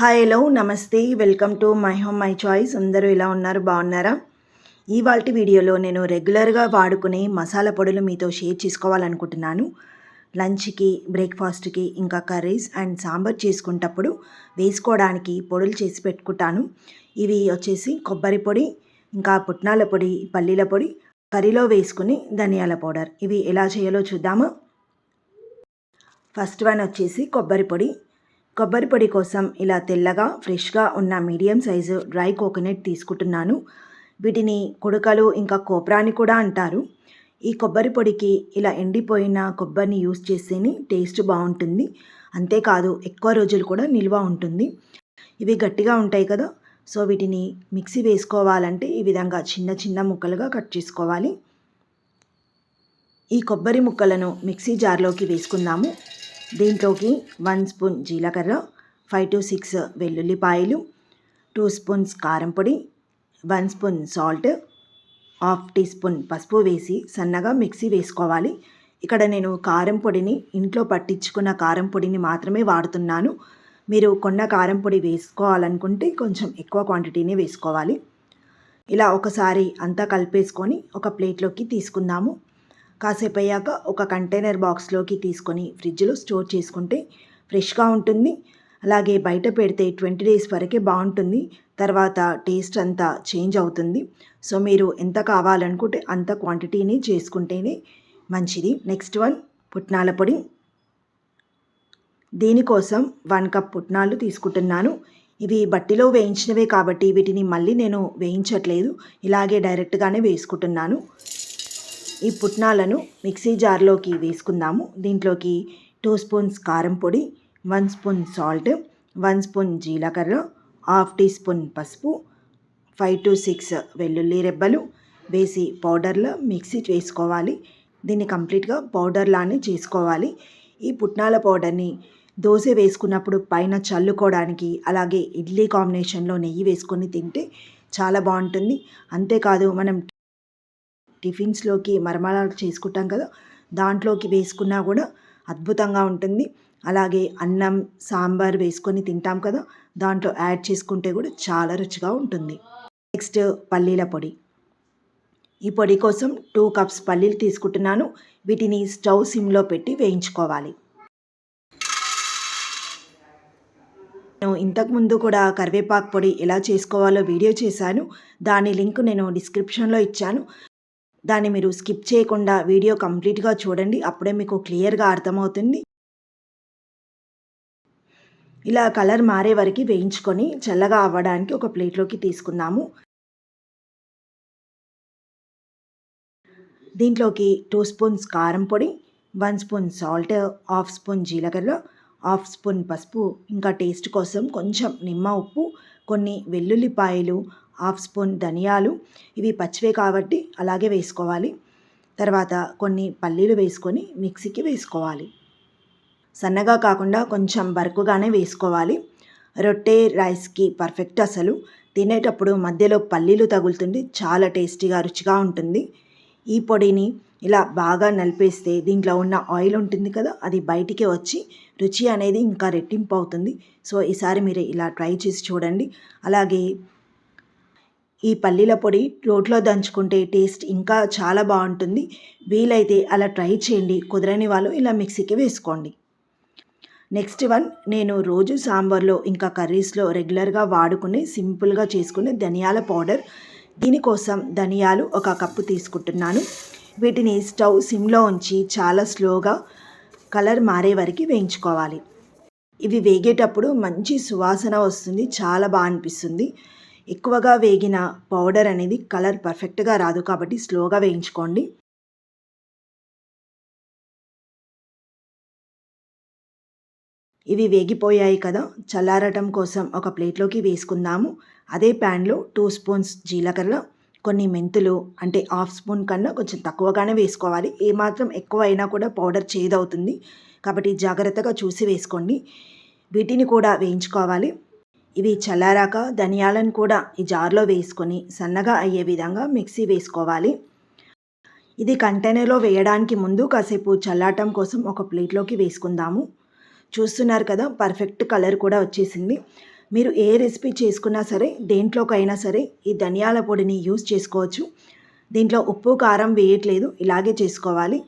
Hi hello నమస్తే. Welcome to my home my choice అందరూ ఇలా ఉన్నారు? బాగున్నారా? ఇవాళ వీడియోలో నేను రెగ్యులర్గా వాడుకునే మసాలా పొడులు మీతో షేర్ చేసుకోవాలనుకుంటున్నాను. లంచ్కి బ్రేక్ఫాస్ట్కి ఇంకా కర్రీస్ అండ్ సాంబార్ చేసుకునేటప్పుడు వేసుకోవడానికి పొడులు చేసి పెట్టుకుంటాను. ఇవి వచ్చేసి కొబ్బరి పొడి ఇంకా పుట్నాల పొడి పల్లీల పొడి కర్రీలో వేసుకుని ధనియాల పౌడర్. ఇవి ఎలా చేయాలో చూద్దామా? ఫస్ట్ వన్ వచ్చేసి కొబ్బరి పొడి. కొబ్బరి పొడి కోసం ఇలా తెల్లగా ఫ్రెష్గా ఉన్న మీడియం సైజు డ్రై కోకోనట్ తీసుకుంటున్నాను. వీటిని కుడకలు ఇంకా కోప్రాని కూడా అంటారు. ఈ కొబ్బరి పొడికి ఇలా ఎండిపోయిన కొబ్బరిని యూస్ చేస్తేనే టేస్ట్ బాగుంటుంది. అంతేకాదు ఎక్కువ రోజులు కూడా నిల్వ ఉంటుంది. ఇవి గట్టిగా ఉంటాయి కదా సో వీటిని మిక్సీ వేసుకోవాలంటే ఈ విధంగా చిన్న చిన్న ముక్కలుగా కట్ చేసుకోవాలి. ఈ కొబ్బరి ముక్కలను మిక్సీ జార్లోకి వేసుకుందాము. దీంట్లోకి వన్ స్పూన్ జీలకర్ర ఫైవ్ టు సిక్స్ వెల్లుల్లిపాయలు టూ స్పూన్స్ కారం పొడి one spoon salt half teaspoon పసుపు వేసి సన్నగా మిక్సీ వేసుకోవాలి. ఇక్కడ నేను కారం పొడిని ఇంట్లో పట్టించుకున్న కారం పొడిని మాత్రమే వాడుతున్నాను. మీరు కొన్న కారం పొడి వేసుకోవాలనుకుంటే కొంచెం ఎక్కువ క్వాంటిటీనే వేసుకోవాలి. ఇలా ఒకసారి అంతా కలిపేసుకొని ఒక ప్లేట్లోకి తీసుకుందాము. కాసేపు అయ్యాక ఒక కంటైనర్ బాక్స్లోకి తీసుకొని ఫ్రిడ్జ్లో స్టోర్ చేసుకుంటే ఫ్రెష్గా ఉంటుంది. అలాగే బయట పెడితే ట్వంటీ డేస్ వరకే బాగుంటుంది. తర్వాత టేస్ట్ అంతా చేంజ్ అవుతుంది. సో మీరు ఎంత కావాలనుకుంటే అంత క్వాంటిటీని చేసుకుంటేనే మంచిది. నెక్స్ట్ వన్ పుట్నాల పొడి. దీనికోసం వన్ కప్ పుట్నాలు తీసుకుంటున్నాను. ఇవి బట్టిలో వేయించినవే కాబట్టి వీటిని మళ్ళీ నేను వేయించట్లేదు. ఇలాగే డైరెక్ట్గానే వేసుకుంటున్నాను. ఈ పుట్నాలను మిక్సీ జార్లోకి వేసుకుందాము. దీంట్లోకి టూ స్పూన్స్ కారం పొడి one spoon salt one spoon జీలకర్ర హాఫ్ టీ స్పూన్ పసుపు ఫైవ్ టు సిక్స్ వెల్లుల్లి రెబ్బలు వేసి పౌడర్లో మిక్సీ వేసుకోవాలి దీన్ని కంప్లీట్గా పౌడర్లానే చేసుకోవాలి. ఈ పుట్నాల పౌడర్ని దోశ వేసుకున్నప్పుడు పైన చల్లుకోవడానికి అలాగే ఇడ్లీ కాంబినేషన్లో నెయ్యి వేసుకొని తింటే చాలా బాగుంటుంది. అంతేకాదు మనం టిఫిన్స్లోకి మరమరాలు చేసుకుంటాం కదా దాంట్లోకి వేసుకున్నా కూడా అద్భుతంగా ఉంటుంది. అలాగే అన్నం సాంబార్ వేసుకొని తింటాం కదా దాంట్లో యాడ్ చేసుకుంటే కూడా చాలా రుచిగా ఉంటుంది. నెక్స్ట్ పల్లీల పొడి. ఈ పొడి కోసం టూ కప్స్ పల్లీలు తీసుకుంటున్నాను. వీటిని స్టవ్ సిమ్లో పెట్టి వేయించుకోవాలి. నేను ఇంతకుముందు కూడా కరివేపాకు పొడి ఎలా చేసుకోవాలో వీడియో చేశాను. దాని లింక్ నేను డిస్క్రిప్షన్లో ఇచ్చాను. దాన్ని మీరు స్కిప్ చేయకుండా వీడియో కంప్లీట్గా చూడండి. అప్పుడే మీకు క్లియర్గా అర్థమవుతుంది. ఇలా కలర్ మారే వరకు వేయించుకొని చల్లగా అవ్వడానికి ఒక ప్లేట్లోకి తీసుకుందాము. దీంట్లోకి టూ స్పూన్స్ కారం పొడి one spoon salt half spoon జీలకర్ర హాఫ్ స్పూన్ పసుపు. ఇంకా టేస్ట్ కోసం కొంచెం నిమ్మ ఉప్పు కొన్ని వెల్లుల్లిపాయలు హాఫ్ స్పూన్ ధనియాలు ఇవి పచ్చివే కాబట్టి అలాగే వేసుకోవాలి. తర్వాత కొన్ని పల్లీలు వేసుకొని మిక్సీకి వేసుకోవాలి. సన్నగా కాకుండా కొంచెం బరుకుగానే వేసుకోవాలి. రొట్టె రైస్కి పర్ఫెక్ట్ అసలు. తినేటప్పుడు మధ్యలో పల్లీలు తగులుతుంది చాలా టేస్టీగా రుచిగా ఉంటుంది. ఈ పొడిని ఇలా బాగా నలిపేస్తే దీంట్లో ఉన్న ఆయిల్ ఉంటుంది కదా అది బయటికి వచ్చి రుచి అనేది ఇంకా రెట్టింపు అవుతుంది. సో ఈసారి మీరు ఇలా ట్రై చేసి చూడండి. అలాగే ఈ పల్లీల పొడి రోట్లో దంచుకుంటే టేస్ట్ ఇంకా చాలా బాగుంటుంది. వీలైతే అలా ట్రై చేయండి. కుదరని వాళ్ళు ఇలా మిక్సీకి వేసుకోండి. నెక్స్ట్ వన్ నేను రోజు సాంబార్లో ఇంకా కర్రీస్లో రెగ్యులర్గా వాడుకునే సింపుల్గా చేసుకునే ధనియాల పౌడర్. దీనికోసం ధనియాలు ఒక కప్పు తీసుకుంటున్నాను. వీటిని స్టవ్ సిమ్లో ఉంచి చాలా స్లోగా కలర్ మారే వరకు వేయించుకోవాలి. ఇవి వేగేటప్పుడు మంచి సువాసన వస్తుంది. చాలా బాగా అనిపిస్తుంది. ఎక్కువగా వేగిన పౌడర్ అనేది కలర్ పర్ఫెక్ట్గా రాదు కాబట్టి స్లోగా వేయించుకోండి. ఇవి వేగిపోయాయి కదా చల్లారటం కోసం ఒక ప్లేట్లోకి వేసుకుందాము. అదే ప్యాన్లో టూ స్పూన్స్ జీలకర్ర కొన్ని మెంతులు అంటే హాఫ్ స్పూన్ కన్నా కొంచెం తక్కువగానే వేసుకోవాలి. ఏమాత్రం ఎక్కువ అయినా కూడా పౌడర్ చేదవుతుంది కాబట్టి జాగ్రత్తగా చూసి వేసుకోండి. వీటిని కూడా వేయించుకోవాలి. ఇవి చల్లారాక ధనియాలను కూడా ఈ జార్లో వేసుకొని సన్నగా అయ్యే విధంగా మిక్సీ వేసుకోవాలి. ఇది కంటైనర్లో వేయడానికి ముందు కాసేపు చల్లాటం కోసం ఒక ప్లేట్లోకి వేసుకుందాము. చూస్తున్నారు కదా పర్ఫెక్ట్ కలర్ కూడా వచ్చేసింది. మీరు ఏ రెసిపీ చేసుకున్నా సరే దేంట్లోకైనా సరే ఈ ధనియాల పొడిని యూజ్ చేసుకోవచ్చు. దీంట్లో ఉప్పు కారం వేయట్లేదు ఇలాగే చేసుకోవాలి.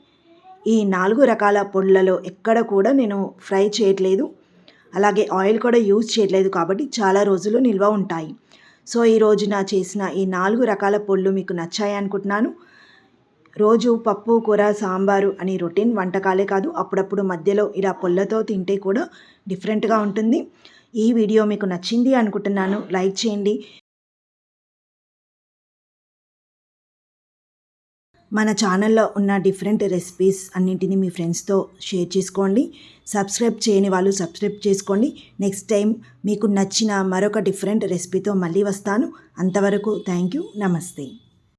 ఈ నాలుగు రకాల పొడులలో ఎక్కడ కూడా నేను ఫ్రై చేయట్లేదు. అలాగే ఆయిల్ కూడా యూజ్ చేయట్లేదు కాబట్టి చాలా రోజులు నిల్వ ఉంటాయి. సో ఈ రోజున చేసిన ఈ నాలుగు రకాల పొళ్ళు మీకు నచ్చాయి అనుకుంటున్నాను. రోజు పప్పు కూర సాంబారు అని రొటీన్ వంటకాలే కాదు అప్పుడప్పుడు మధ్యలో ఇలా పొల్లతో తింటే కూడా డిఫరెంట్గా ఉంటుంది. ఈ వీడియో మీకు నచ్చింది అనుకుంటున్నాను. లైక్ చేయండి. మన ఛానల్లో ఉన్న డిఫరెంట్ రెసిపీస్ అన్నింటినీ మీ ఫ్రెండ్స్తో షేర్ చేసుకోండి. సబ్స్క్రైబ్ చేయని వాళ్ళు సబ్స్క్రైబ్ చేసుకోండి. నెక్స్ట్ టైం మీకు నచ్చిన మరొక డిఫరెంట్ రెసిపీతో మళ్ళీ వస్తాను. అంతవరకు థ్యాంక్ యూ. నమస్తే.